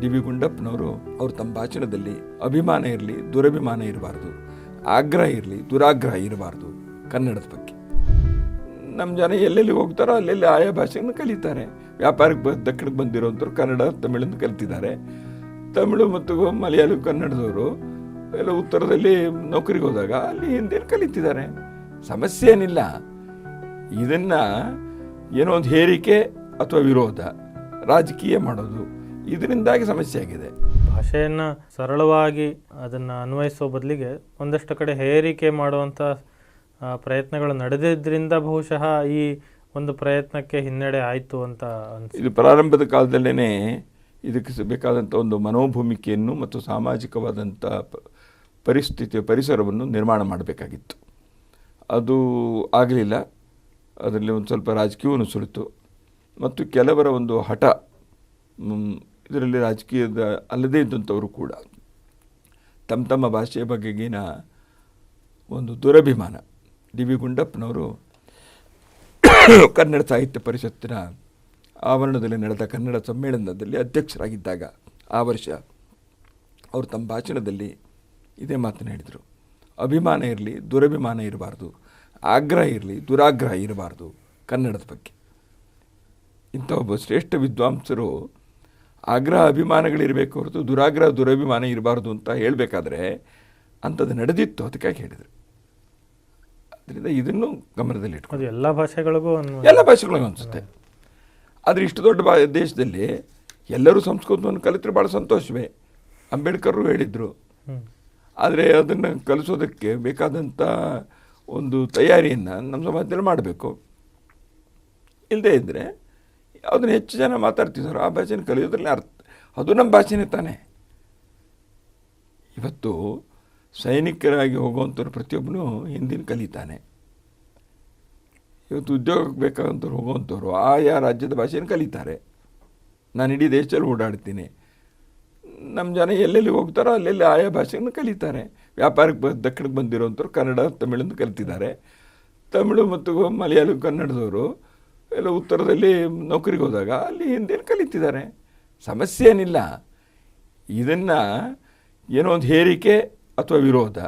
D V ಗುಂಡಪ್ಪನವರು ಅವರು ತಮ್ಮ ಭಾಷಣದಲ್ಲಿ ಅಭಿಮಾನ ಇರಲಿ, ದುರಭಿಮಾನ ಇರಬಾರ್ದು, ಆಗ್ರಹ ಇರಲಿ, ದುರಾಗ್ರಹ ಇರಬಾರ್ದು ಕನ್ನಡದ ಬಗ್ಗೆ. ನಮ್ಮ ಜನ ಎಲ್ಲೆಲ್ಲಿ ಹೋಗ್ತಾರೋ ಅಲ್ಲೆಲ್ಲಿ ಆಯಾ ಭಾಷೆಯನ್ನು ಕಲಿತಾರೆ. ವ್ಯಾಪಾರಕ್ಕೆ ಬ ದಕ್ಷಿಣಕ್ಕೆ ಬಂದಿರೋಂಥವ್ರು ಕನ್ನಡ, ತಮಿಳನ್ನು ಕಲಿತಿದ್ದಾರೆ. ತಮಿಳು ಮತ್ತು ಮಲಯಾಳಿ, ಕನ್ನಡದವರು ಎಲ್ಲ ಉತ್ತರದಲ್ಲಿ ನೌಕರಿಗೆ ಹೋದಾಗ ಅಲ್ಲಿ ಹಿಂದಿಯಲ್ಲಿ ಕಲಿತಿದ್ದಾರೆ. ಸಮಸ್ಯೆ ಏನಿಲ್ಲ. ಇದನ್ನು ಏನೋ ಒಂದು ಹೇರಿಕೆ ಅಥವಾ ವಿರೋಧ ರಾಜಕೀಯ ಮಾಡೋದು. ಇದರಿಂದಾಗಿ ಸಮಸ್ಯೆ ಆಗಿದೆ. ಭಾಷೆಯನ್ನು ಸರಳವಾಗಿ ಅದನ್ನು ಅನ್ವಯಿಸೋ ಬದಲಿಗೆ ಒಂದಷ್ಟು ಕಡೆ ಹೇರಿಕೆ ಮಾಡುವಂಥ ಪ್ರಯತ್ನಗಳು ನಡೆದಿದ್ದರಿಂದ ಬಹುಶಃ ಈ ಒಂದು ಪ್ರಯತ್ನಕ್ಕೆ ಹಿನ್ನಡೆ ಆಯಿತು ಅಂತ ಇದು ಪ್ರಾರಂಭದ ಕಾಲದಲ್ಲೇ ಇದಕ್ಕೆ ಬೇಕಾದಂಥ ಒಂದು ಮನೋಭೂಮಿಕೆಯನ್ನು ಮತ್ತು ಸಾಮಾಜಿಕವಾದಂಥ ಪರಿಸ್ಥಿತಿಯ ಪರಿಸ್ಥಿತಿ ಪರಿಸರವನ್ನು ನಿರ್ಮಾಣ ಮಾಡಬೇಕಾಗಿತ್ತು. ಅದು ಆಗಲಿಲ್ಲ. ಅದರಲ್ಲಿ ಒಂದು ಸ್ವಲ್ಪ ರಾಜಕೀಯವನ್ನು ಸುಳಿತು ಮತ್ತು ಕೆಲವರ ಒಂದು ಹಠ ಇದರಲ್ಲಿ ರಾಜಕೀಯದ ಅಲ್ಲದೇ ಇದ್ದಂಥವರು ಕೂಡ ತಮ್ಮ ತಮ್ಮ ಭಾಷೆಯ ಬಗೆಗಿನ ಒಂದು ದುರಭಿಮಾನ. ಡಿ ವಿ ಗುಂಡಪ್ಪನವರು ಕನ್ನಡ ಸಾಹಿತ್ಯ ಪರಿಷತ್ತಿನ ಆವರಣದಲ್ಲಿ ನಡೆದ ಕನ್ನಡ ಸಮ್ಮೇಳನದಲ್ಲಿ ಅಧ್ಯಕ್ಷರಾಗಿದ್ದಾಗ ಆ ವರ್ಷ ಅವರು ತಮ್ಮ ಭಾಷಣದಲ್ಲಿ ಇದೇ ಹೇಳಿದರು. ಅಭಿಮಾನ ಇರಲಿ, ದುರಭಿಮಾನ ಇರಬಾರ್ದು, ಆಗ್ರಹ ಇರಲಿ, ದುರಾಗ್ರಹ ಇರಬಾರ್ದು ಕನ್ನಡದ ಬಗ್ಗೆ. ಇಂಥ ಒಬ್ಬ ಶ್ರೇಷ್ಠ ವಿದ್ವಾಂಸರು ಆಗ್ರಹ ಅಭಿಮಾನಗಳಿರಬೇಕು ಹೊರತು ದುರಾಗ್ರಹ ದುರಭಿಮಾನ ಇರಬಾರ್ದು ಅಂತ ಹೇಳಬೇಕಾದ್ರೆ ಅಂಥದ್ದು ನಡೆದಿತ್ತು ಅದಕ್ಕಾಗಿ ಹೇಳಿದರು. ಅದರಿಂದ ಇದನ್ನು ಗಮನದಲ್ಲಿ ಇಟ್ಕೊಂಡು ಅದು ಎಲ್ಲ ಭಾಷೆಗಳಿಗೂ ಎಲ್ಲ ಭಾಷೆಗಳಿಗೂ ಅನಿಸುತ್ತೆ. ಆದರೆ ಇಷ್ಟು ದೊಡ್ಡ ಬಾ ದೇಶದಲ್ಲಿ ಎಲ್ಲರೂ ಸಂಸ್ಕೃತವನ್ನು ಕಲಿತರೆ ಭಾಳ ಸಂತೋಷವೇ. ಅಂಬೇಡ್ಕರ್ರು ಹೇಳಿದರು. ಆದರೆ ಅದನ್ನು ಕಲಿಸೋದಕ್ಕೆ ಬೇಕಾದಂಥ ಒಂದು ತಯಾರಿಯನ್ನು ನಮ್ಮ ಸಮಾಜದಲ್ಲಿ ಮಾಡಬೇಕು. ಇಲ್ಲದೇ ಇದ್ದರೆ ಅದನ್ನು ಹೆಚ್ಚು ಜನ ಮಾತಾಡ್ತಿದ್ದಾರೆ. ಆ ಭಾಷೆನ ಕಲಿಯೋದ್ರಲ್ಲಿ ಅರ್ಥ, ಅದು ನಮ್ಮ ಭಾಷೆನೇ ತಾನೇ. ಇವತ್ತು ಸೈನಿಕರಾಗಿ ಹೋಗುವಂಥವ್ರು ಪ್ರತಿಯೊಬ್ಬನು ಹಿಂದಿನ ಕಲಿತಾನೆ ಇವತ್ತು ಉದ್ಯೋಗಕ್ಕೆ ಬೇಕಾದಂಥವ್ರು ಹೋಗುವಂಥವ್ರು ಆಯಾ ರಾಜ್ಯದ ಭಾಷೆಯನ್ನು ಕಲಿತಾರೆ. ನಾನು ಇಡೀ ದೇಶದಲ್ಲಿ ಓಡಾಡ್ತೀನಿ. ನಮ್ಮ ಜನ ಎಲ್ಲೆಲ್ಲಿ ಹೋಗ್ತಾರೋ ಅಲ್ಲೆಲ್ಲಿ ಆಯಾ ಭಾಷೆಯನ್ನು ಕಲಿತಾರೆ. ವ್ಯಾಪಾರಕ್ಕೆ ಬ ದಕ್ಷಿಣಕ್ಕೆ ಬಂದಿರೋಂಥವ್ರು ಕನ್ನಡ, ತಮಿಳನ್ನು ಕಲಿತಿದ್ದಾರೆ. ತಮಿಳು ಮತ್ತು ಮಲಯಾಳಿ ಕನ್ನಡದವರು ಎಲ್ಲ ಉತ್ತರದಲ್ಲಿ ನೌಕರಿಗೆ ಹೋದಾಗ ಅಲ್ಲಿ ಹಿಂದೇನು ಕಲಿತಿದ್ದಾರೆ. ಸಮಸ್ಯೆ ಏನಿಲ್ಲ. ಇದನ್ನು ಏನೋ ಒಂದು ಹೇರಿಕೆ ಅಥವಾ ವಿರೋಧ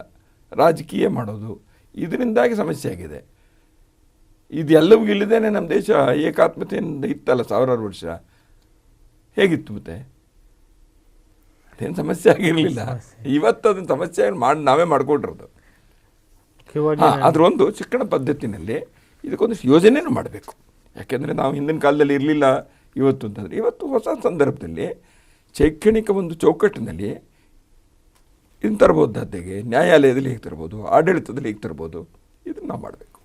ರಾಜಕೀಯ ಮಾಡೋದು. ಇದರಿಂದಾಗಿ ಸಮಸ್ಯೆ ಆಗಿದೆ. ಇದೆಲ್ಲವೂ ಇಲ್ಲದೇನೆ ನಮ್ಮ ದೇಶ ಏಕಾತ್ಮತೆಯಿಂದ ಇತ್ತಲ್ಲ ಸಾವಿರಾರು ವರ್ಷ. ಹೇಗಿತ್ತು ಮತ್ತೆ? ಅದೇನು ಸಮಸ್ಯೆ ಆಗಿರಲಿಲ್ಲ. ಇವತ್ತು ಅದನ್ನು ಸಮಸ್ಯೆ ಮಾಡಿ ನಾವೇ ಮಾಡಿಕೊಂಡಿರೋದು. ಅದರೊಂದು ಶಿಕ್ಷಣ ಪದ್ಧತಿನಲ್ಲಿ ಇದಕ್ಕೊಂದಿಷ್ಟು ಯೋಜನೆಯೂ ಮಾಡಬೇಕು. ಯಾಕೆಂದರೆ ನಾವು ಹಿಂದಿನ ಕಾಲದಲ್ಲಿ ಇರಲಿಲ್ಲ, ಇವತ್ತು ಅಂತಂದರೆ. ಇವತ್ತು ಹೊಸ ಸಂದರ್ಭದಲ್ಲಿ ಶೈಕ್ಷಣಿಕ ಒಂದು ಚೌಕಟ್ಟಿನಲ್ಲಿ ಇದನ್ನು ತರ್ಬೋದು ದಾತೆಗೆ ನ್ಯಾಯಾಲಯದಲ್ಲಿ ಹೇಗೆ ತರ್ಬೋದು, ಆಡಳಿತದಲ್ಲಿ ಹೇಗೆ ತರ್ಬೋದು, ಇದನ್ನು ನಾವು ಮಾಡಬೇಕು.